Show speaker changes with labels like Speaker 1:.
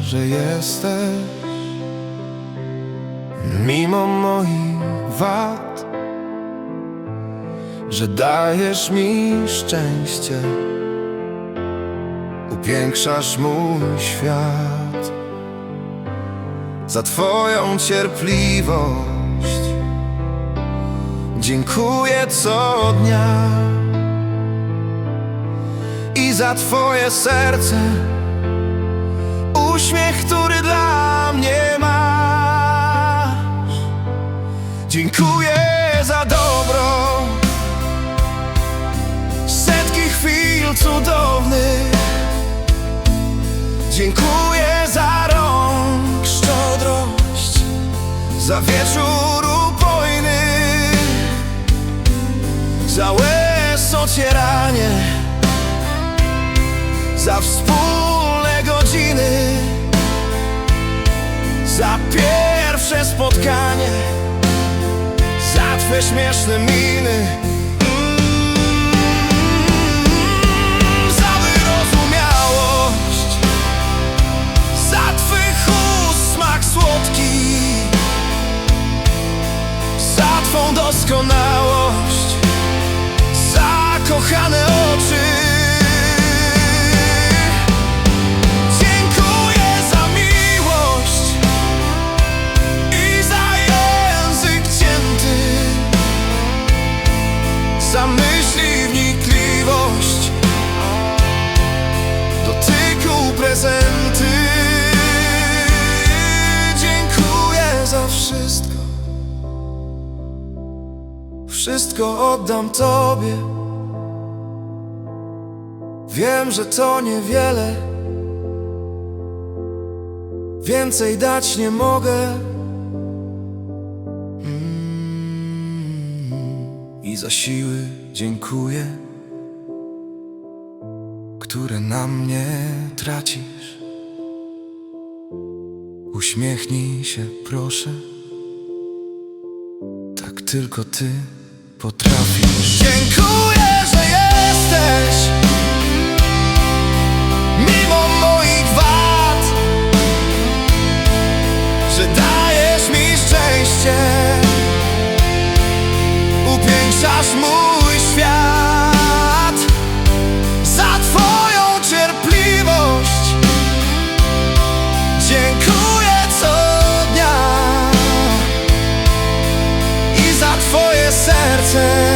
Speaker 1: że jesteś Mimo moich wad Że dajesz mi szczęście. Upiększasz mój świat Za Twoją cierpliwość. Dziękuję co dnia I za Twoje serce Uśmiech, który dla mnie masz Dziękuję za dobro. Setki chwil cudownych. Dziękuję za rąk szczodrość Za wieczór upojny. Za łez ocieranie Za wspólne Za pierwsze spotkanie Za twe śmieszne miny. Mm, Za wyrozumiałość Za twych ust smak słodki Za twą doskonałość Za kochane Wszystko oddam Tobie. Wiem, że to niewiele. Więcej dać nie mogę. Mm. I za siły dziękuję Które na mnie tracisz. Uśmiechnij się proszę. Tak tylko ty potrafisz. Dziękuję, że jesteś Mimo moich wad. Że dajesz mi szczęście. Upiększasz mój serce.